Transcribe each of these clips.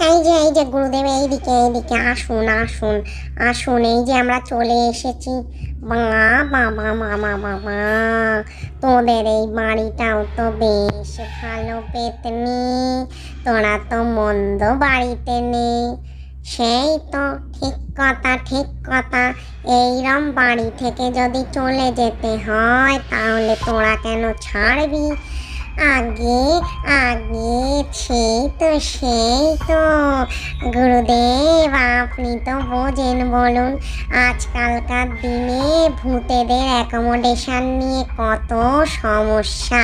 এই যে এই যে গুরুদেব, এইদিকে এইদিকে, আসুন আসুন আসুন। এই যে আমরা চলে এসেছি। বাবা বাবা মামা বাবা তোদের এই বাড়িটাও তো বেশ ভালো পেতনি। তোরা তো মন্দ বাড়িতে নেই। সেই তো ঠিক কথা ঠিক কথা। এইরম বাড়ি থেকে যদি চলে যেতে হয়, তাহলে তোরা কেন ছাড়বি? আগে আগে সেই তো সেই তো। গুরুদেব, আপনি তো বোঝেন বলুন, আজকালকার দিনে ভূতেদের অ্যাকোমোডেশন নিয়ে কত সমস্যা।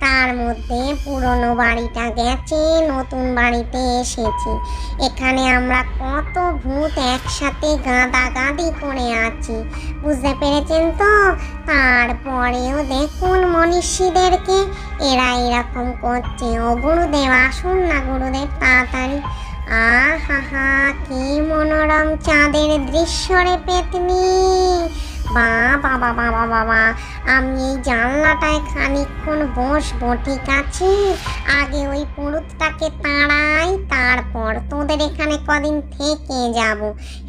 তার মধ্যে পুরনো বাড়িটা গেছে, নতুন বাড়িতে এসেছি। এখানে আমরা কত ভূত একসাথে গাদাগাদি করে আছি, বুঝতে পেরেছেন তো? তারপরেও দেখুন মনীষীদেরকে, এরা এরকম করছে। ও গুরুদেব আসুন না গুরুদেব তাড়াতাড়ি। আহা হা কি মনোরম চাঁদের দৃশ্য রে পেতনি। বা বাবা বাবা বাবা, আমি এই জানলাটায় খানিকক্ষণ বসবো, ঠিক আছে? আগে ওই পুরুতটাকে তাড়াই, তারপর তোদের এখানে কদিন থেকে যাব।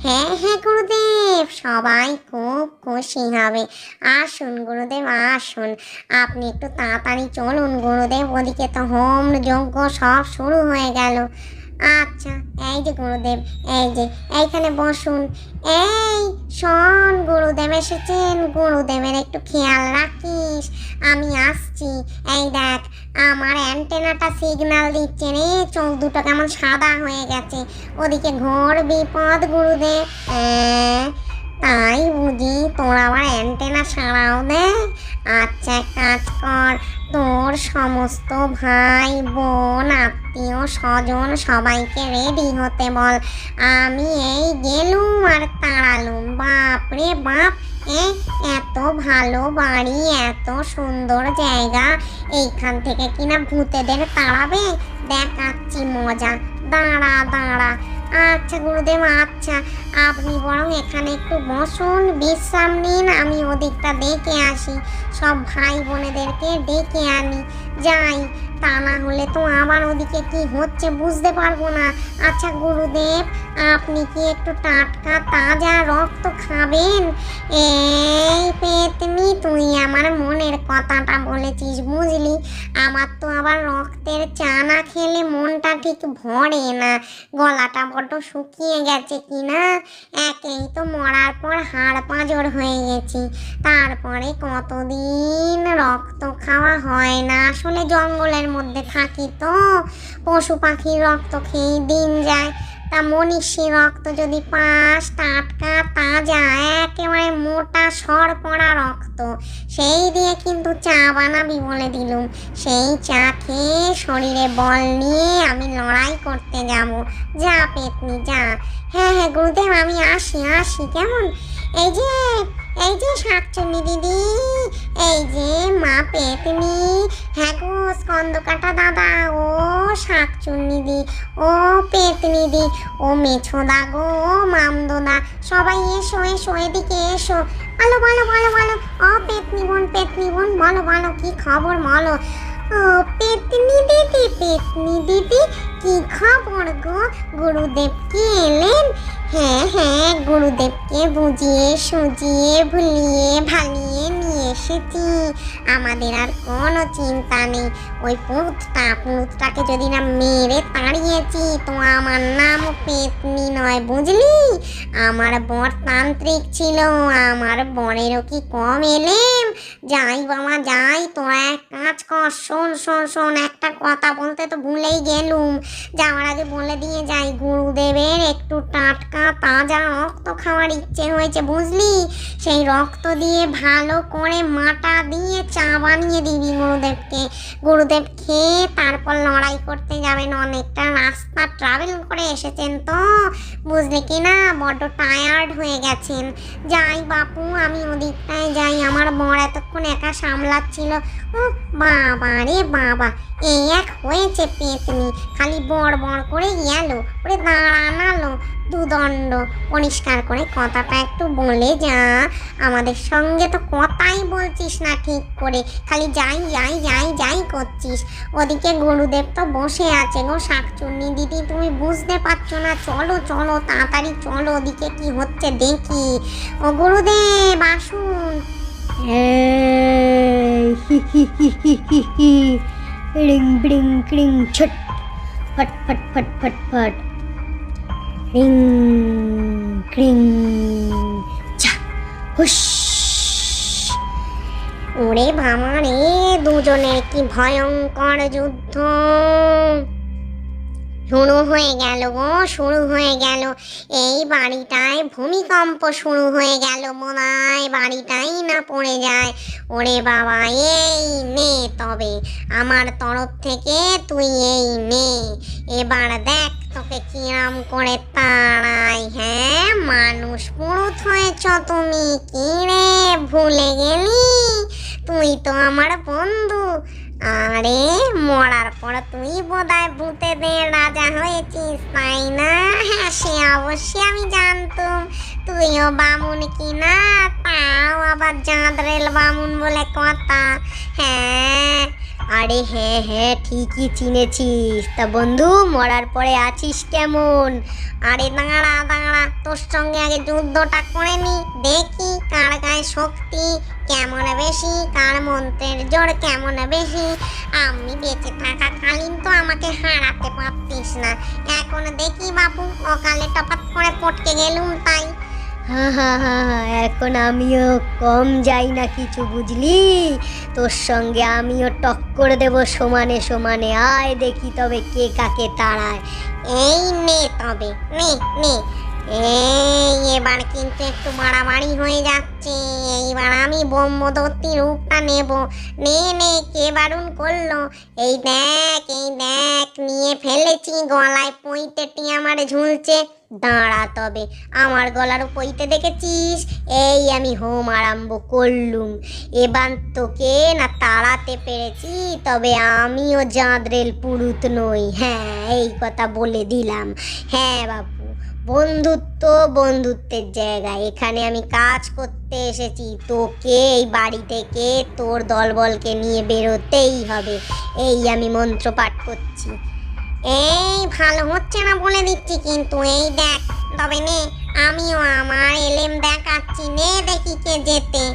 হ্যাঁ হ্যাঁ গুরুদেব, সবাই খুব খুশি হবে। আসুন, গুরুদেব, আসুন। আপনি একটু তাড়াতাড়ি চলুন, গুরুদেব, ওদিকে তো হোম যজ্ঞ সব শুরু হয়ে গেল। আচ্ছা এই যে গুরুদেব, এই যে, এইখানে বসুন। এই, শোন গুরুদেব, এসেছেন। গুরুদেবের একটু খেয়াল রাখিস। আমি আসছি। এই দেখ, আমার অ্যান্টেনাটা সিগন্যাল দিচ্ছে রে। চোখ দুটো কেমন সাদা হয়ে গেছে। ওদিকে ঘোর বিপদ গুরুদেব। তাই বুঝি তোর আবার অ্যান্টেনা সারাও দে। আচ্ছা কাজ কর। তোর সমস্ত ভাই বোন আত্মীয় স্বজন, সবাইকে রেডি হতে বল। আমি এই গেলুম আর তাড়ালুম। বাপ রে বাপ এত ভালো বাড়ি, এত সুন্দর জায়গা। এইখান থেকে কিনা ভূতেদের তাড়াবে? দেখাচ্ছি মজা। দাঁড়া দাঁড়া। আচ্ছা গুরুদেব আচ্ছা। আপনি বরং এখানে একটু বসুন, বিশ্রাম নিন, আমি ওদিকটা দেখে আসি। সব ভাই বোনেদেরকে ডেকে আনি। যাই, তা না হলে তো আবার ওদিকে কি হচ্ছে বুঝতে পারব না। আচ্ছা গুরুদেব, আপনি কি একটু টাটকা তাজা রক্ত খাবেন? এই কথাটা বলেছিস, বুঝলি? আমার তো আবার রক্তের চা না খেলে মনটা ঠিক ভরে না। গলাটা বড্ড শুকিয়ে গেছে কি না? একেই তো মরার পর হাড় পাঁজর হয়ে গেছি। তারপরে কতদিন রক্ত খাওয়া হয় না? আসলে জঙ্গলের মধ্যে থাকি তো। পশু পাখির রক্ত খেয়েই দিন যায়। তা মনীষী রক্ত যদি পাস, টাটকা, তাজা, একেবারে মোটা সর পড়া রক্ত, সেই দিয়ে কিন্তু চা বানাবি বলে দিলুম। সেই চা খেয়ে শরীরে বল নিয়ে আমি লড়াই করতে যাব। যা পেতনি, যা। হ্যাঁ হ্যাঁ গুরুদেব, আমি আসি আসি, কেমন? এই যে এই যে শাকচুন্নি দিদি, এই যে মা পেতনি হ্যাঁ গো, স্কন্দকাটা দাদা, ও শাকচুন্নি দি, ও পেতনি দি, ও মেছোদা গো, ও মামদোদা সবাই এসো এসো, এদিকে এসো। ভালো ভালো ভালো ভালো ও পেতনি বোন পেতনি বোন, বলো বলো, কি খবর, বলো। ও, পেতনি দিদি পেতনি দিদি, কি খবর গো? গুরুদেবকে এলেন? হ্যাঁ হ্যাঁ গুরুদেবকে বুঝিয়ে সুজিয়ে ভুলিয়ে ভালিয়ে এসেছি। আমাদের আর কোনো চিন্তা নেই। ওই পুতটা, পুতটাকে যদি না মেরে তাড়িয়েছি তো আমার নাম পেতনি নয়, বুঝলি? আমার বর তান্ত্রিক ছিল, আমার বরেরও কি কম এলেম? যাই বাবা, যাই, তোরা এক কাজ কর, শোন শোন শোন, একটা কথা বলতে তো ভুলেই গেলুম। যাওয়ার আগে বলে দিয়ে যাই, গুরুদেবের একটু টাটকা, তাজা রক্ত খাওয়ার ইচ্ছে হয়েছে, বুঝলি? সেই রক্ত দিয়ে ভালো করে মাটা দিয়ে চা বানিয়ে দিবি গুরুদেবকে। গুরুদেব খেয়ে তারপর লড়াই করতে যাবেন। অনেকটা রাস্তা ট্রাভেল করে এসেছেন তো। বুঝলি কি না? বড্ড টায়ার্ড হয়ে গেছেন। যাই বাপু, আমি ওদিকটায় যাই। আমার বর এতক্ষণ একা সামলাচ্ছিল। ও বাবা রে বাবা। এই এক হয়েছে পেতনি। খালি বড় বড় করে গেল। ওরে দাঁড়ানালো দুদণ্ড। পরিষ্কার করে কথাটা একটু বলে যা। আমাদের সঙ্গে তো কথাই বলছিস না ঠিক করে। খালি যাই যাই যাই যাই করছিস। ওদিকে গুরুদেব তো বসে আছে গো শাকচুন্নি দিদি। তুমি বুঝতে পারছ না। চলো চলো, তাড়াতাড়ি চলো ওদিকে কি হচ্ছে দেখি। ও গুরুদেব, আসুন। রিং, ব্রিং, ক্রিং, ছট। ফট ফট ফট ফট ফট। রিং ক্রিং ছা হুস ওরে বাবা রে দুজনের কি ভয়ঙ্কর যুদ্ধ। শুরু হয়ে গেল গো, শুরু হয়ে গেল। এই বাড়িটায় ভূমিকম্প শুরু হয়ে গেল মনে হয় বাড়িটাই না পড়ে যায়। ওরে বাবা, এই নে তবে। আমার তরফ থেকে তুই এই নে। এবার দেখ তোকে কিরাম করে তাড়াই হ্যাঁ? মানুষ পুরুত হয়েছ তুমি, কি রে? ভুলে গেলি? তুই তো আমার বন্ধু। আরে, মরার পর তুই বোধহয় ভূতেদের রাজা হয়েছিস, তাই না? হ্যাঁ সে অবশ্যই আমি জানতুম। তুইও বামুন কি না? তাও আবার চাঁদরেল বামুন বলে কথা। হ্যাঁ আরে হ্যাঁ হ্যাঁ ঠিকই চিনেছিস। তা বন্ধু, মরার পরে আছিস কেমন? আরে দাঁড়া দাঁড়া, তোর সঙ্গে আগে যুদ্ধটা করে নি। দেখি কার গায়ে শক্তি কেমন বেশি, কার মন্ত্রের জোর কেমন বেশি। আমি বেঁচে থাকাকালীন তো আমাকে হারাতে পারতিস না। এখন দেখি বাপু, অকালে টপাত করে পটকে গেলুম তাই। হা হা হা এখন আমিও কম যাই না কিছু, বুঝলি? তোর সঙ্গে আমিও টক্কর দেব সমানে সমানে। আয় দেখি তবে কে কাকে তাড়ায়। এই নে তবে, নে নে। এই, এবার কিন্তু একটু বাড়াবাড়ি হয়ে যাচ্ছে। এইবার আমি ব্রহ্মদত্তি রূপটা নেব। নে নে, কে বারণ করল? এই দেখ এই দেখ, নিয়ে ফেলেছি। গলায় পইতেটি আমার ঝুলছে। দাঁড়া তবে, আমার গলার পইতে দেখেছিস? এই আমি হোম আরম্ভ করলুম। এবার তোকে না তাড়াতে পেরেছি, তবে আমিও জাঁদরেল পুরুত নই। হ্যাঁ এই কথা বলে দিলাম। হ্যাঁ বাপু বন্ধুত্ব বন্ধুত্বের জায়গা। এখানে আমি কাজ করতে এসেছি। তোকে, এই বাড়ি থেকে তোর দলবলকে নিয়ে বেরোতেই হবে। এই আমি মন্ত্র পাঠ করছি। এই ভালো হচ্ছে না বলে দিচ্ছি কিন্তু, এই দেখ, তবে নে, আমিও আমার এলেম দেখাচ্ছি। নে দেখি কে যেতে।